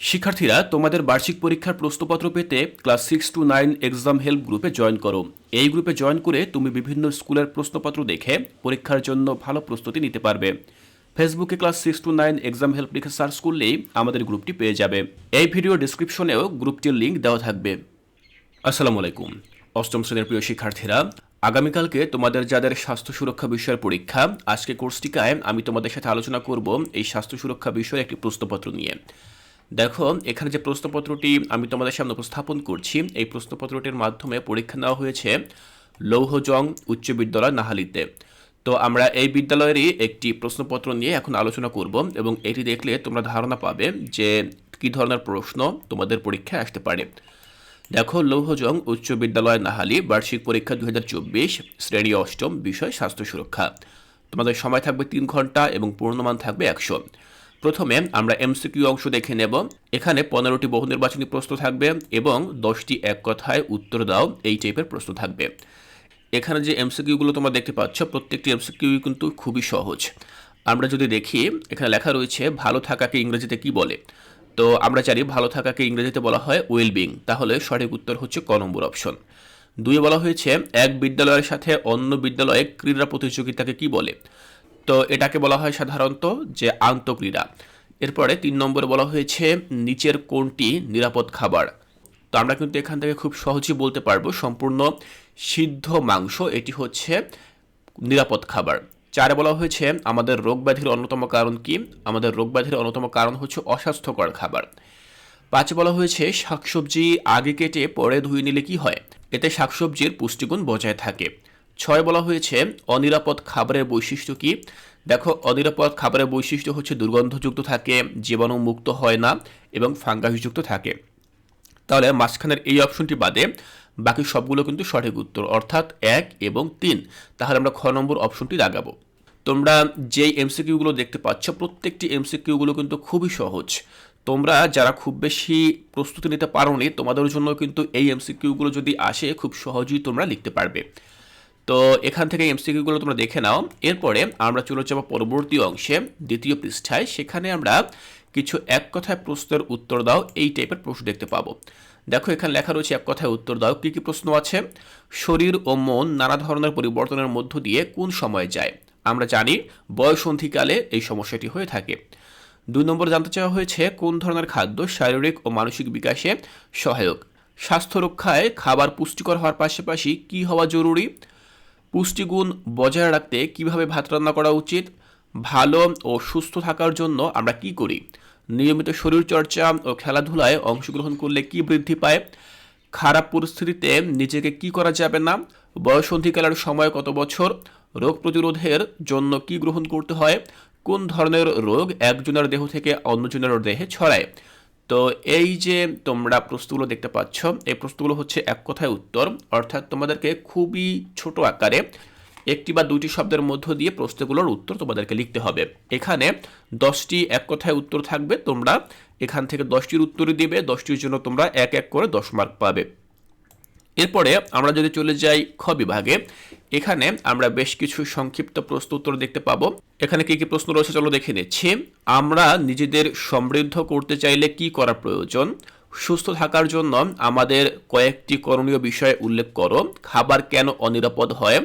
শিক্ষার্থীরা তোমাদের বার্ষিক পরীক্ষার প্রশ্নপত্র পেতে class six to nine exam help গ্রুপে জয়েন করো। এই গ্রুপে জয়েন করে তুমি বিভিন্ন স্কুলের প্রশ্নপত্র দেখে পরীক্ষার জন্য ভালো প্রস্তুতি নিতে পারবে। ফেসবুকে class six to nine exam help লিখে সার্চ করলেই আমাদের গ্রুপটি পেয়ে যাবে। এই ভিডিও ডিসক্রিপশনেও গ্রুপটির লিঙ্ক দেওয়া থাকবে। আসসালামু আলাইকুম। অষ্টম শ্রেণির প্রিয় শিক্ষার্থীরা, আগামীকালকে তোমাদের যাদের স্বাস্থ্য সুরক্ষা বিষয়ের পরীক্ষা, আজকে কোর্সটিকায় আমি তোমাদের সাথে আলোচনা করব এই স্বাস্থ্য সুরক্ষা বিষয়ে একটি প্রশ্নপত্র নিয়ে। দেখো, এখানে যে প্রশ্নপত্রটি আমি তোমাদের সামনে উপস্থাপন করছি, এই প্রশ্নপত্রটির মাধ্যমে পরীক্ষা নেওয়া হয়েছে লৌহজং উচ্চ বিদ্যালয় নাহালিতে। তো আমরা এই বিদ্যালয়েরই একটি প্রশ্নপত্র নিয়ে এখন আলোচনা করব এবং এটি দেখলে তোমরা ধারণা পাবে যে কী ধরনের প্রশ্ন তোমাদের পরীক্ষায় আসতে পারে। দেখো, লৌহজং উচ্চ বিদ্যালয় নাহালি, বার্ষিক পরীক্ষা দু হাজার চব্বিশ, শ্রেণি অষ্টম, বিষয় স্বাস্থ্য সুরক্ষা। তোমাদের সময় থাকবে তিন ঘণ্টা এবং পূর্ণমান থাকবে একশো। প্রথমে আমরা এমসিকিউ অংশ দেখে নেব। এখানে পনেরোটি বহু নির্বাচনী প্রশ্ন থাকবে এবং দশটি এক কথায় উত্তর দাও, এই টাইপের প্রশ্ন থাকবে। এখানে যে এমসিকিউগুলো তোমরা দেখতে পাচ্ছ, প্রত্যেকটি এমসিকিউ কিন্তু খুবই সহজ। আমরা যদি দেখি, এখানে লেখা রয়েছে, ভালো থাকাকে ইংরেজিতে কি বলে? তো আমরা জানি ভালো থাকাকে ইংরেজিতে বলা হয় ওয়েলবিং তাহলে সঠিক উত্তর হচ্ছে ক নম্বর অপশন। দুই বলা হয়েছে, এক বিদ্যালয়ের সাথে অন্য বিদ্যালয়ে ক্রীড়া প্রতিযোগিতাকে কি বলে? তো এটাকে বলা হয় সাধারণত যে আন্তঃক্রীড়া। এরপরে তিন নম্বরে বলা হয়েছে নিচের কোনটি নিরাপদ খাবার। তো আমরা কিন্তু এখান থেকে খুব সহজেই বলতে পারব সম্পূর্ণ সিদ্ধ মাংস, এটি হচ্ছে নিরাপদ খাবার। চারে বলা হয়েছে আমাদের রোগ ব্যাধির অন্যতম কারণ কি? আমাদের রোগ ব্যাধির অন্যতম কারণ হচ্ছে অস্বাস্থ্যকর খাবার। পাঁচে বলা হয়েছে শাকসবজি আগে কেটে পরে ধুয়ে নিলে কি হয়? এতে শাকসবজির পুষ্টিগুণ বজায় থাকে। ছয় বলা হয়েছে, অনিরাপদ খাবারের বৈশিষ্ট্য কি? দেখো, অনিরাপদ খাবারের বৈশিষ্ট্য হচ্ছে দুর্গন্ধযুক্ত থাকে, জীবাণু মুক্ত হয় না এবং ফাঙ্গাসযুক্ত থাকে। তাহলে মাঝখানের এই অপশনটি বাদে বাকি সবগুলো কিন্তু সঠিক উত্তর, অর্থাৎ এক এবং তিন। তাহলে আমরা খ নম্বর অপশনটি লাগাবো। তোমরা যেই এমসিকিউগুলো দেখতে পাচ্ছ, প্রত্যেকটি এমসিকিউগুলো কিন্তু খুবই সহজ। তোমরা যারা খুব বেশি প্রস্তুতি নিতে পারোনি, তোমাদের জন্য কিন্তু এই এমসিকিউগুলো যদি আসে, খুব সহজেই তোমরা লিখতে পারবে। তো এখান থেকে এমসিকিউগুলো তোমরা দেখে নাও। এরপরে আমরা চলে যাব পরবর্তী অংশে, দ্বিতীয় পৃষ্ঠায়। সেখানে আমরা কিছু এক কথায় প্রশ্নের উত্তর দাও, এই টাইপের প্রশ্ন দেখতে পাবো। দেখো, এখানে লেখা রয়েছে এক কথায় উত্তর দাও, কী কী প্রশ্ন আছে? শরীর ও মন নানা ধরনের পরিবর্তনের মধ্য দিয়ে কোন সময়ে যায়? আমরা জানি বয়সন্ধিকালে এই সমস্যাটি হয়ে থাকে। দুই নম্বর জানতে চাওয়া হয়েছে, কোন ধরনের খাদ্য শারীরিক ও মানসিক বিকাশে সহায়ক? স্বাস্থ্য রক্ষায় খাবার পুষ্টিকর হওয়ার পাশাপাশি কী হওয়া জরুরি? পুষ্টিগুণ বজায় রাখতে কীভাবে ভাত রান্না করা উচিত, ভালো ও সুস্থ থাকার জন্য আমরা কি করি, নিয়মিত শরীরচর্চা ও খেলাধুলায় অংশগ্রহণ করলে কি বৃদ্ধি পায়, খারাপ পরিস্থিতিতে নিজেকে কি করা যাবে না বয়সন্ধিকালের সময় কত বছর, রোগ প্রতিরোধের জন্য কি গ্রহণ করতে হয়, কোন ধরনের রোগ একজনের দেহ থেকে অন্যজনের দেহে ছড়ায় তো এই যে তোমরা প্রশ্নগুলো দেখতে পাচ্ছ, এই প্রশ্নগুলো হচ্ছে এক কথায় উত্তর। অর্থাৎ তোমাদেরকে খুবই ছোট আকারে একটি বা দুইটি শব্দের মধ্য দিয়ে প্রশ্নগুলোর উত্তর তোমাদেরকে লিখতে হবে। এখানে দশটি এক কথায় উত্তর থাকবে, তোমরা এখান থেকে দশটির উত্তরই দিবে, দশটির জন্য তোমরা এক এক করে দশ মার্ক পাবে। এরপরে আমরা যদি চলে যাই খ বিভাগে, এখানে আমরা বেশ কিছু সংক্ষিপ্ত প্রশ্ন উত্তর দেখতে পাবো। এখানে কি কি প্রশ্ন রয়েছে চলো দেখে নিচ্ছি। আমরা নিজেদের সমৃদ্ধ করতে চাইলে কি করা প্রয়োজন? সুস্থ থাকার জন্য আমাদের কয়েকটি করণীয় বিষয় উল্লেখ করো। খাবার কেন অনিরাপদ হয়?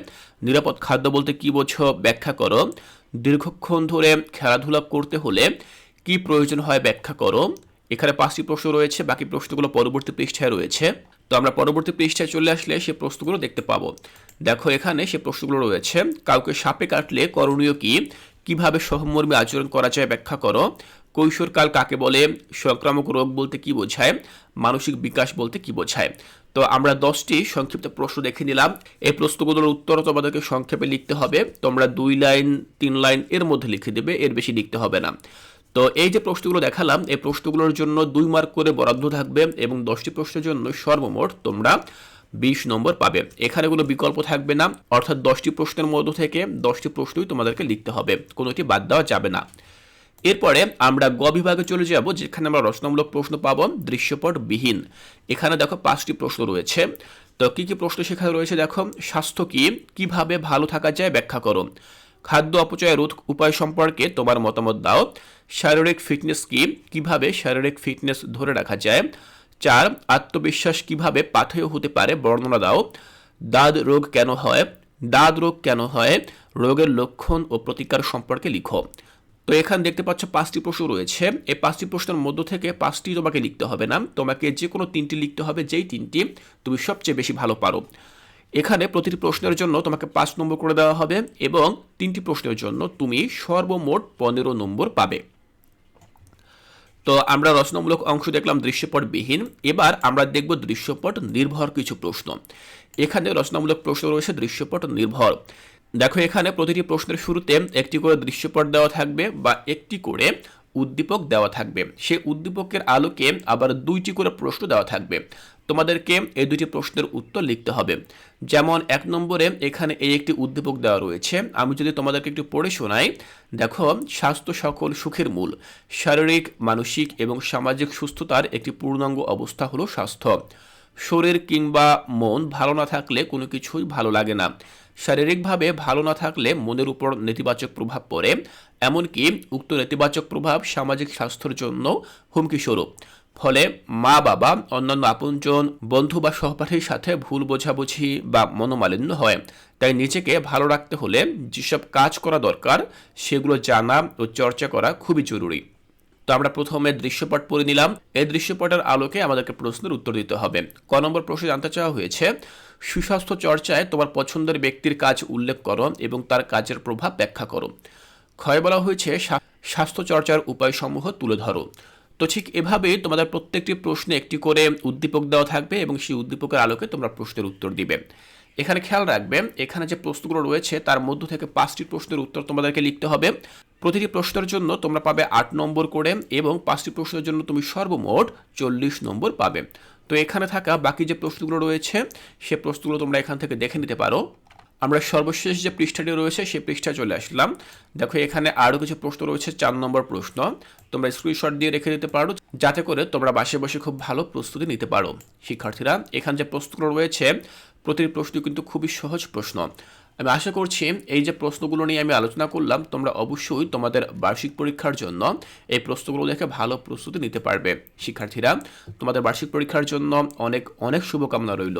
নিরাপদ খাদ্য বলতে কি বোঝো? ব্যাখ্যা করো। দীর্ঘক্ষণ ধরে খেলাধুলা করতে হলে কি প্রয়োজন হয় ব্যাখ্যা করো। এখানে পাঁচটি প্রশ্ন রয়েছে, বাকি প্রশ্নগুলো পরবর্তী পৃষ্ঠায় রয়েছে। তো আমরা পরবর্তী পৃষ্ঠায় চলে আসলে সে প্রশ্নগুলো দেখতে পাবো। দেখো, এখানে সে প্রশ্নগুলো রয়েছে, কাউকে সাপে কাটলে করণীয় কি? কীভাবে সহমর্মী আচরণ করা যায় ব্যাখ্যা করো। কৈশোরকাল কাকে বলে? সংক্রামক রোগ বলতে কি বোঝায়? মানসিক বিকাশ বলতে কি বোঝায়? তো আমরা দশটি সংক্ষিপ্ত প্রশ্ন দেখে নিলাম। এই প্রশ্নগুলোর উত্তর তোমাদেরকে সংক্ষেপে লিখতে হবে। তোমরা দুই লাইন, তিন লাইন এর মধ্যে লিখে দেবে, এর বেশি লিখতে হবে না। তো এই যে প্রশ্নগুলো দেখালাম, এই প্রশ্নগুলোর জন্য দুই মার্ক করে বরাদ্দ থাকবে এবং দশটি প্রশ্নের জন্য সর্বমোট তোমরা বিশ নম্বর পাবে। এখানে কোনো বিকল্প থাকবে না, অর্থাৎ দশটি প্রশ্নের মধ্য থেকে দশটি প্রশ্নই তোমাদেরকে লিখতে হবে, কোনোটি বাদ দেওয়া যাবে না। এরপরে আমরা গ বিভাগে চলে যাব, যেখানে আমরা রচনামূলক প্রশ্ন পাব দৃশ্যপট বিহীন এখানে দেখো পাঁচটি প্রশ্ন রয়েছে। তো কী কী প্রশ্ন সেখানে রয়েছে দেখো, স্বাস্থ্য কী? কীভাবে ভালো থাকা যায়? ব্যাখ্যা করো। খাদ্য অপচয় রোধ উপায় সম্পর্কে তোমার মতামত দাও। শারীরিক ফিটনেস কি? কীভাবে শারীরিক ফিটনেস ধরে রাখা যায়? চার, আত্মবিশ্বাস কীভাবে পাথেয় হতে পারে বর্ণনা দাও। দাঁত রোগ কেন হয়? দাঁত রোগ কেন হয়? রোগের লক্ষণ ও প্রতিকার সম্পর্কে লিখো। তো এখানে দেখতে পাচ্ছ পাঁচটি প্রশ্ন রয়েছে। এই পাঁচটি প্রশ্নের মধ্য থেকে পাঁচটি তোমাকে লিখতে হবে না। তোমাকে যে কোনো তিনটি লিখতে হবে। যেই তিনটি তুমি সবচেয়ে বেশি ভালো পারো। এখানে প্রতিটি প্রশ্নের জন্য তোমাকে পাঁচ নম্বর করে দেওয়া হবে এবং তিনটি প্রশ্নের জন্য তুমি সর্বমোট পনেরো নম্বর পাবে। তো আমরা রচনামূলক অংশ দেখলাম দৃশ্যপটবিহীন। এবার আমরা দেখব দৃশ্যপট নির্ভর কিছু প্রশ্ন। এখানে রচনামূলক প্রশ্ন রয়েছে দৃশ্যপট নির্ভর। দেখো এখানে প্রতিটি প্রশ্নের শুরুতে একটি করে দৃশ্যপট দেওয়া থাকবে বা একটি করে উদ্দীপক দেওয়া থাকবে। সেই উদ্দীপকের আলোকে আবার দুইটি করে প্রশ্ন দেওয়া থাকবে। তোমাদেরকে এই দুটি প্রশ্নের উত্তর লিখতে হবে। যেমন, এক নম্বরে এখানে এই একটি উদ্দীপক দেওয়া রয়েছে। আমি যদি তোমাদেরকে একটু পড়ে শোনাই, দেখো, স্বাস্থ্য সকল সুখের মূল। শারীরিক, মানসিক এবং সামাজিক সুস্থতার একটি পূর্ণাঙ্গ অবস্থা হলো স্বাস্থ্য। শরীর কিংবা মন ভালো না থাকলে কোনো কিছুই ভালো লাগে না। শারীরিকভাবে ভালো না থাকলে মনের উপর নেতিবাচক প্রভাব পড়ে, এমনকি উক্ত নেতিবাচক প্রভাব সামাজিক স্বাস্থ্যের জন্য হুমকি স্বরূপ। ফলে মা বাবা অন্যান্য আপনজন, বন্ধু বা সহপাঠীর সাথে ভুল বোঝাবুঝি বা মনোমালিন্য হয়। তাই নিজেকে ভালো রাখতে হলে যেসব কাজ করা দরকার, সেগুলো জানা ও চর্চা করা খুবই জরুরি। তো আমরা প্রথমে দৃশ্যপট পড়ে নিলাম। এই দৃশ্যপটের আলোকে আমাদেরকে প্রশ্নের উত্তর দিতে হবে। ক নম্বর প্রশ্নে জানতে চাওয়া হয়েছে, সুস্বাস্থ্য চর্চায় তোমার পছন্দের ব্যক্তির কাজ উল্লেখ করো এবং তার কাজের প্রভাব ব্যাখ্যা করো। ক্ষয় বলা হয়েছে, স্বা- স্বাস্থ্য চর্চার উপায়সমূহ তুলে ধরো। তো ঠিক এভাবেই তোমাদের প্রত্যেকটি প্রশ্নে একটি করে উদ্দীপক দেওয়া থাকবে এবং সেই উদ্দীপকের আলোকে তোমরা প্রশ্নের উত্তর দিবে। এখানে খেয়াল রাখবে, এখানে যে প্রশ্নগুলো রয়েছে, তার মধ্য থেকে পাঁচটি প্রশ্নের উত্তর তোমাদেরকে লিখতে হবে। প্রতিটি প্রশ্নের জন্য তোমরা পাবে আট নম্বর করে এবং পাঁচটি প্রশ্নের জন্য তুমি সর্বমোট চল্লিশ নম্বর পাবে। তো এখানে থাকা বাকি যে প্রশ্নগুলো রয়েছে, সে প্রশ্নগুলো তোমরা এখান থেকে দেখে নিতে পারো। আমরা সর্বশেষ যে পৃষ্ঠাটি রয়েছে সেই পৃষ্ঠায় চলে আসলাম। দেখো, এখানে আরও কিছু প্রশ্ন রয়েছে, চার নম্বর প্রশ্ন। তোমরা স্ক্রিনশট দিয়ে রেখে দিতে পারো, যাতে করে তোমরা বাসে বসে খুব ভালো প্রস্তুতি নিতে পারো। শিক্ষার্থীরা, এখানে যে প্রশ্নগুলো রয়েছে প্রতিটি প্রশ্ন কিন্তু খুবই সহজ প্রশ্ন। আমি আশা করছি এই যে প্রশ্নগুলো নিয়ে আমি আলোচনা করলাম, তোমরা অবশ্যই তোমাদের বার্ষিক পরীক্ষার জন্য এই প্রশ্নগুলো দেখে ভালো প্রস্তুতি নিতে পারবে। শিক্ষার্থীরা, তোমাদের বার্ষিক পরীক্ষার জন্য অনেক অনেক শুভকামনা রইল।